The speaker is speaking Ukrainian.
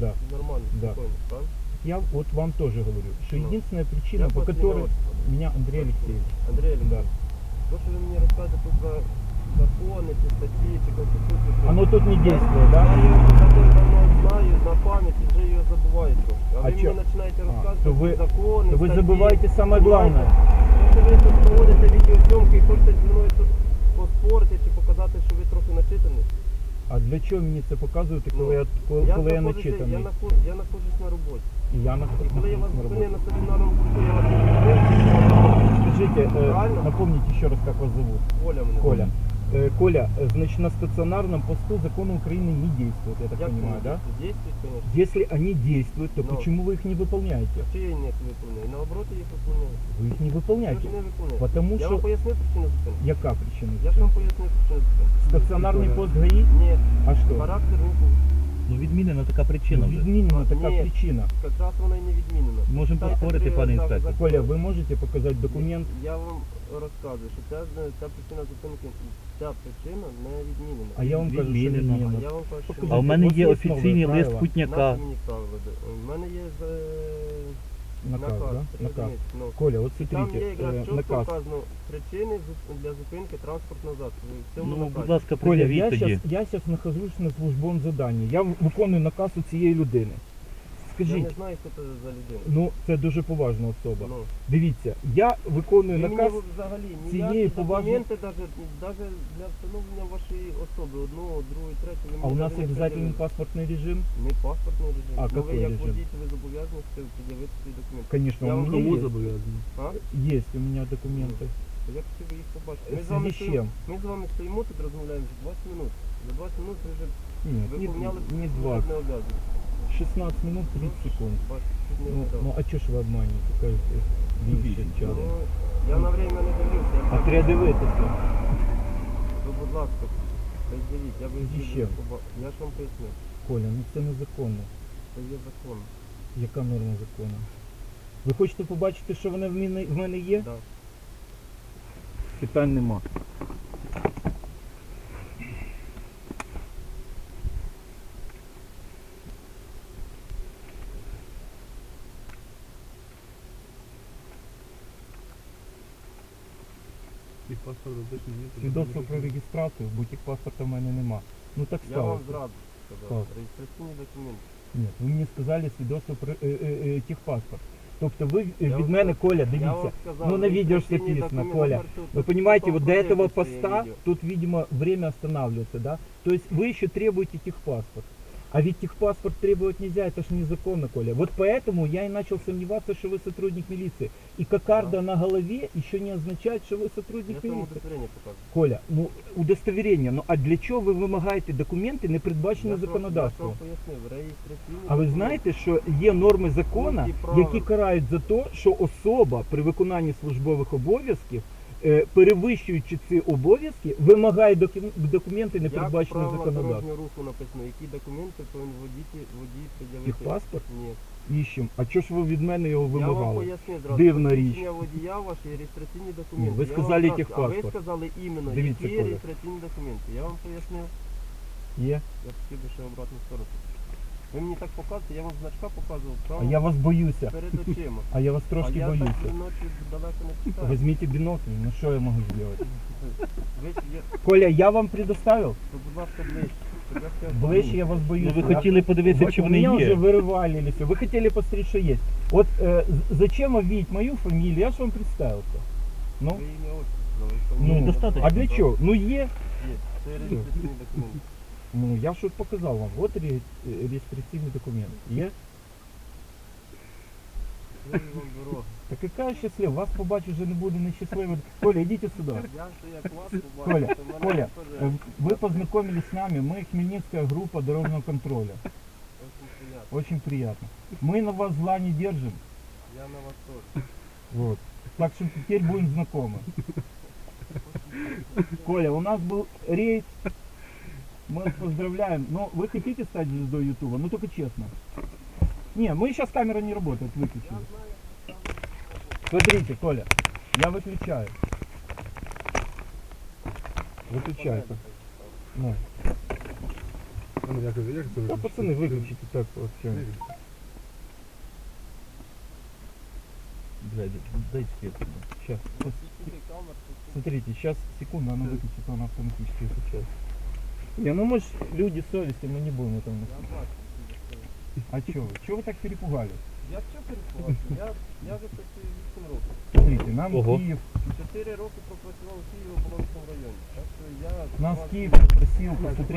Да. Нормально, Да. спокойно, правильно? Я вот вам тоже говорю, что Ну. единственная причина, по которой... ім'я. Меня Андрей Алексеевич. Андрій Да. То, що ви мені розказуєте тут за закони, чи статті, чи конституцію, то- Оно тут не действует, Я да? її вже давно знаю на пам'ять і вже її забуваю. А, А ви чо? мені починаєте А, розказувати то закони, То вы статті. забываете самое главное. Якщо ви тут проводите відеозйомки і хочете зі мною тут поспорити чи показати, що ви трохи начитані, А для чого мені це показувати, коли Ну, я, коли, я, коли я знаходжуся- начитаний? я, наход- я нахожусь на роботі. І я І нахожусь коли я вас на зупинив роботі. на стаціонарному пункті, я вас не зупинив, э, Правильно? напомните еще раз, як вас зовут. Коля мене. Коля. Э, Коля, э, значит, на стационарном посту законы Украины не действуют, я так Як понимаю, вони да? Действують, конечно. Если они действуют, то Ну. почему вы их не выполняете? Чи я їх не виконую? Наоборот, я їх виконую. Вы их не Я ж выполняете. не виконую. Потому Я що- вам пояснив причину зупинки. Яка причина? Я ж вам пояснив причину зупинки. Стационарный пост ГАИ? Ні, А что? характер руху. Ну відмінена така причина вже. Відмінена така Ні. причина. Якраз вона і не відмінена. Можемо Читайте поспорити, три пане за- інспектор. за- Коля, ви можете показати документ? Я вам розказую, що ця, ця причина зупинки, ця причина не відмінена. А я вам кажу, що Відмінена. А відмінена. я вам кажу, що А в мене є офіційний лист мені правила. У мене є е, Наказ, да? Наказ. ну. Коля, от Там смотрите, є якраз э, чітко наказ. вказано причини для зупинки транспортного засобу. В цьому Ну, наказі. будь ласка, Коля, я пред'явіть тоді. зараз, я зараз нахожусь на службовому заданні. Я виконую наказ у цієї людини. Я не Скажіть, знаю, хто це за людина. ну це дуже поважна особа. Ну. Дивіться, я виконую Ви наказ. мені взагалі цієї ніякі поважної- документи, навіть, для встановлення вашої особи, одного, другої, третього, ви А у мені нас навіть не обязательный пред'явили. паспортный режим? Не паспортний режим. А ну, ви какой як режим? водій, ви зобов'язані пред'явити свої документи. Конечно, Я у вам меня кому есть. зобов'язаний? А? Есть у меня документы. Я хотів би їх побачити. В Ми з, вами связи з стоїмо, чим? ми з вами стоїмо тут, розмовляємо вже 20 минут. За 20 минут ви вже Нет, виконали не, не служебне 20. обов'язання. 16 минут 30 секунд. Ну, ну а чё ж вы обманете? Кажете, більше більше. часу. Ну, я на время не дивлюся. А так- передивитися. Ви, будь ласка, приділіть, я би ще. побачив. Я ж вам поясню, Коля, ну це незаконно. це є закон. Яка норма закону? Ви хочете побачити, що вони в мене, в мене є? Да. Питань нема. Свідоцтво про реєстрацію, бо тих паспорта в мене нема. Ну так Я вам сталося. зразу сказав. Так. Реєстраційні документи. Ні, ви мені сказали свідоцтво про е, е, е, техпаспорт. Тобто ви е, Я від вам мене, сказав- Коля, Я дивіться. вам сказав, ну, на видео ж реєстраційні написано, документи. Коля. Тепер тут- Вы тут понимаете, потім вот до этого пройдете своє поста відео. тут, видимо, время останавливается, да? То есть вы еще требуете техпаспорт. А ведь техпаспорт требовать нельзя, это же незаконно, Коля. Вот поэтому я и начал сомневаться, что вы сотрудник милиции. И кокарда на голове еще не означает, что вы сотрудник Я вам милиции. удостоверення покажу. Коля, ну удостоверение, ну а для чого ви вимагаєте документи, не Я передбачені ж вам- законодавством? Я ж вам пояснив, реєстраційні А ви документи. знаєте, що є норми закону, Пункти правил. які карають за те, що особа при виконанні службових обов'язків, е, перевищуючи ці обов'язки, вимагає документи, не Як передбачені законодавством. дорожнього руху написано, які документи повинен водій, водій пред'явити? Техпаспорт? Ні. Іщем. А чого ж ви від мене його Я вам вимагали? пояснив зразу. Дивна посвідчення річ. водія ваші реєстраційні документи. ви Я сказали вам техпаспорт. А ви сказали іменно, Дивіться, які реєстраційні документи. Я вам пояснив. Є. Я хотів би ще обратну сторону. Ви мені так показуєте, я вам значка показував А прямо я вас боюся. перед очима. А я вас а трошки я боюся. так ночі далеко не читаю. Візьміть бінокль, ну що я можу зробити? Ви ж є, Коля, я вам предоставив? то, будь ласка, ближче. щоб я хотів- Ближче я вас боюся. Ну ви хотіли подивитися, Вот чи у вони меня уже є. вырывали все. Вы хотели посмотреть, что есть. Вот э, з- зачем обвинить мою фамилию? Я же вам представился. Ну, Ви ім'я отчество, ви ну, фамілію достаточно. а для назвали. чего? Ну е. Є. Це реєстраційні документи. Ну, я что показал вам. Вот ре- э, регистрационный документ. Е. Я вам дорога. Так какая счастлива? Вас побачу вже не буду несчастливым. Коля, идите сюда. Я що як вас побачив, Коля, то мене Коля, теж э, Вы познакомились с нами. Мы Хмельницкая группа дорожного контроля. очень приємно. Очень приятно. Мы на вас зла не держим. Я на вас теж. Вот. Так что теперь будем знакомы. Коля, у нас был рейд. Мы вас поздравляем. Но вы хотите стать звездой Ютуба? Ну только честно. Не, мы сейчас камера не работает, выключили. Смотрите, Коля, я выключаю. Выключаю. Ну. Ну, Да, пацаны, выключите так вообще. Блядь, дайте свет. Сейчас. Ну, Смотрите, сейчас, секунду, она выключится, она автоматически выключается. Не, ну мы ж люди совести, мы не будем это. Я бачу. що це. А чё вы? Чё вы так перепугали? Я що переховався? Я, я вже працюю 8 років. Смотрите, нам Ого. Киев, 4 роки пропрацював у Києві в Оболонському районі. Так що я... нас вас- Киев попросил посмотреть